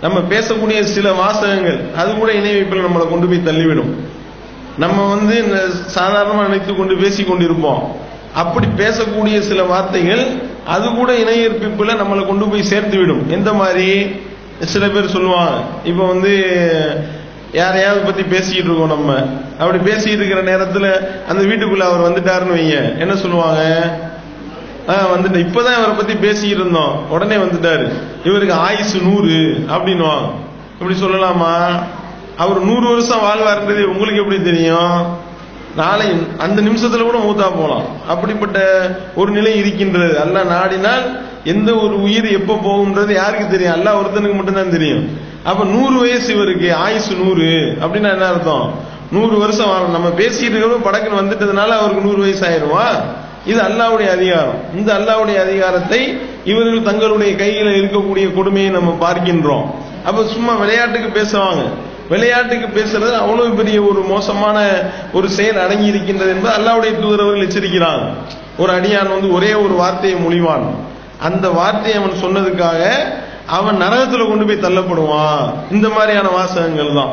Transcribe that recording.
நம்ம பேசக்கூடிய சில வாசகங்கள் அது கூட இணை வைப்பில் நம்மளை கொண்டு போய் தள்ளிவிடும். நம்ம வந்து இந்த நினைத்து கொண்டு பேசி கொண்டிருப்போம். அப்படி பேசக்கூடிய சில வார்த்தைகள் அது கூட இணையற்பிப்பில் நம்மளை கொண்டு போய் சேர்த்து விடும் எந்த மாதிரி? சில பேர் சொல்லுவாங்க இப்போ வந்து யாரையாவது பத்தி பேசிக்கிட்டு இருக்கோம் நம்ம. அப்படி பேசிக்கிட்டு இருக்கிற நேரத்தில் அந்த வீட்டுக்குள்ள அவர் வந்துட்டாருன்னு வைங்க. என்ன சொல்லுவாங்க? வந்துட்டு இப்பதான் இவரை பத்தி பேசிக்கிட்டு இருந்தோம் உடனே வந்துட்டாரு. இவருக்கு ஆயுசு நூறு அப்படின்னுவாங்க இப்படி சொல்லலாமா? அவர் நூறு வருஷம் வாழ்வாருன்றது உங்களுக்கு எப்படி தெரியும்? நாளை அந்த நிமிஷத்துல கூட மூத்தா போலாம். அப்படிப்பட்ட ஒரு நிலை இருக்கின்றது. அல்ல நாடினால் எந்த ஒரு உயிர் எப்ப போகும்ன்றது யாருக்கு தெரியும்? அல்ல ஒருத்தனுக்கு மட்டும்தான் தெரியும். அப்ப நூறு வயசு இவருக்கு ஆயுசு நூறு அப்படின்னா என்ன அர்த்தம்? நூறு வருஷம் வாழணும். நம்ம பேசிட்டு இருக்கிறோம் படக்குன்னு வந்துட்டதுனால அவருக்கு நூறு வயசு ஆயிருமா இது அல்லாவுடைய அதிகாரம். இந்த அல்லாவுடைய அதிகாரத்தை இவர்கள் தங்களுடைய கையில இருக்கக்கூடிய கொடுமையை நம்ம பார்க்கின்றோம். அப்ப சும்மா விளையாட்டுக்கு பேசுவாங்க. விளையாட்டுக்கு பேசுறது அவ்வளவு பெரிய ஒரு மோசமான ஒரு செயல் அடங்கி இருக்கின்றது என்பது அல்லாவுடைய தூதர் அவர்கள் எச்சரிக்கிறாங்க. ஒரு அடியான் வந்து ஒரே ஒரு வார்த்தையை மொழிவான். அந்த வார்த்தையை அவன் சொன்னதுக்காக அவன் நரகத்துல கொண்டு போய் தள்ளப்படுவான். இந்த மாதிரியான வாசகங்கள் தான்.